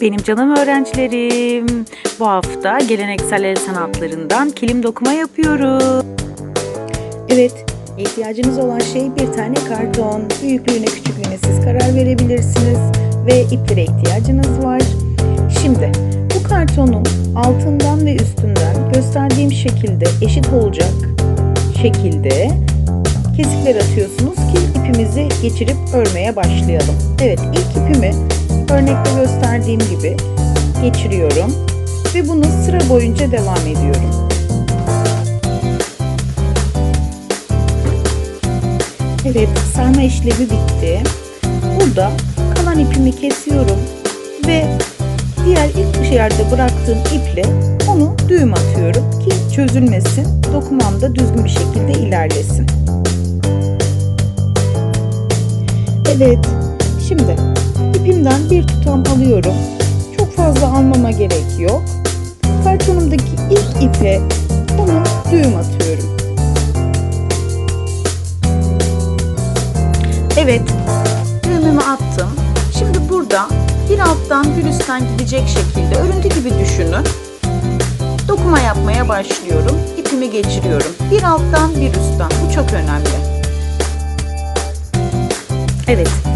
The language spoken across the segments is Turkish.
Benim canım öğrencilerim. Bu hafta geleneksel el sanatlarından kilim dokuma yapıyorum. Evet, ihtiyacınız olan şey bir tane karton. Büyüklüğüne küçüklüğüne siz karar verebilirsiniz ve iplere ihtiyacınız var. Şimdi bu kartonun altından ve üstünden gösterdiğim şekilde eşit olacak şekilde kesikler atıyorsunuz ki ipimizi geçirip örmeye başlayalım. Evet, ilk ipimi örnekte gösterdiğim gibi geçiriyorum ve bunu sıra boyunca devam ediyorum. Evet, sarma işlemi bitti. Burada kalan ipimi kesiyorum ve diğer ilk yerde bıraktığım iple onu düğüm atıyorum ki çözülmesin, dokumam da düzgün bir şekilde ilerlesin. Evet, şimdi ipimden bir tutam alıyorum. Çok fazla almama gerek yok. Kartonumdaki ilk ipe onu düğüm atıyorum. Evet, düğümümü attım. Şimdi burada bir alttan bir üstten gidecek şekilde örüntü gibi düşünün. Dokuma yapmaya başlıyorum. İpimi geçiriyorum. Bir alttan bir üstten. Bu çok önemli. Evet.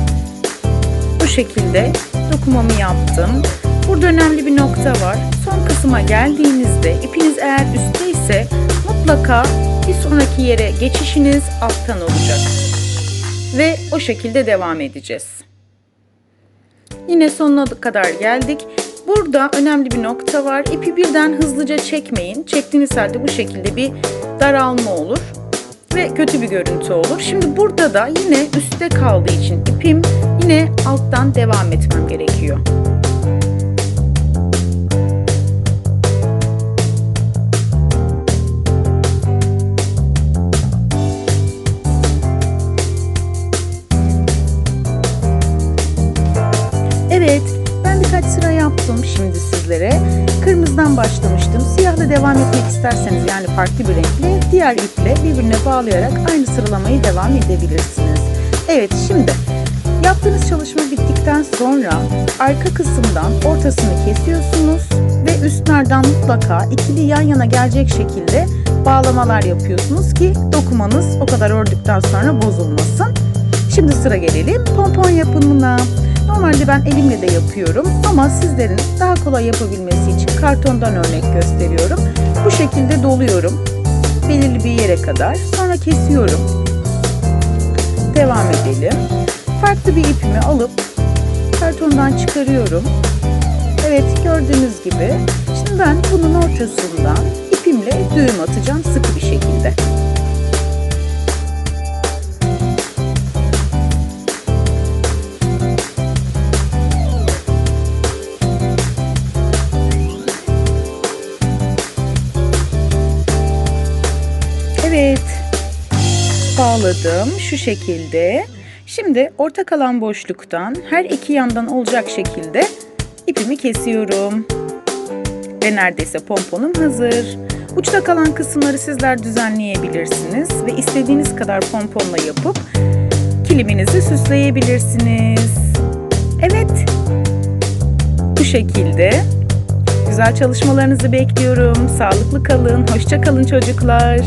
Şekilde dokumamı yaptım. Burada önemli bir nokta var. Son kısma geldiğinizde ipiniz eğer üstte ise mutlaka bir sonraki yere geçişiniz alttan olacak ve o şekilde devam edeceğiz. Yine sonuna kadar geldik. Burada önemli bir nokta var. İpi birden hızlıca çekmeyin. Çektiğiniz halde bu şekilde bir daralma olur ve kötü bir görüntü olur. Şimdi burada da yine üstte kaldığı için ipim yine alttan devam etmem gerekiyor. Evet, ben birkaç sıra yaptım şimdi sizlere. Kırmızıdan başlamıştım. Siyahla devam etmek isterseniz yani farklı bir renkle diğer iple birbirine bağlayarak aynı sıralamayı devam edebilirsiniz. Evet, şimdi yaptığınız çalışma bittikten sonra arka kısımdan ortasını kesiyorsunuz ve üstlerden mutlaka ikili yan yana gelecek şekilde bağlamalar yapıyorsunuz ki dokumanız o kadar ördükten sonra bozulmasın. Şimdi sıra gelelim pompon yapımına. Normalde ben elimle de yapıyorum ama sizlerin daha kolay yapabilmesi için kartondan örnek gösteriyorum. Bu şekilde doluyorum belirli bir yere kadar. Sonra kesiyorum. Devam edelim. Farklı bir ipimi alıp kartondan çıkarıyorum. Evet gördüğünüz gibi. Şimdi ben bunun ortasından ipimle düğüm atacağım sıkı bir şekilde. Evet. Bağladım şu şekilde. Şimdi orta kalan boşluktan her iki yandan olacak şekilde ipimi kesiyorum. Ve neredeyse pomponum hazır. Uçta kalan kısımları sizler düzenleyebilirsiniz ve istediğiniz kadar pomponla yapıp kiliminizi süsleyebilirsiniz. Evet. Bu şekilde. Güzel çalışmalarınızı bekliyorum. Sağlıklı kalın. Hoşça kalın çocuklar.